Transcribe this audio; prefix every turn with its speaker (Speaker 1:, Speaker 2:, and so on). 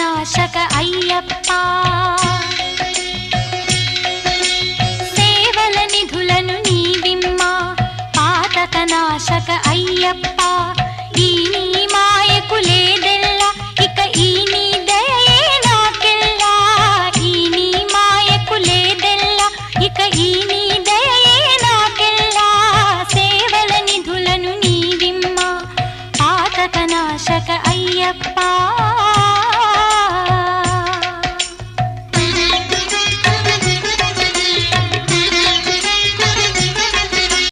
Speaker 1: వినాశక అయ్యప్ప. సేవల నిధులను నీవిమ్మా పాతక నాశక అయ్యప్ప అయ్యప్ప.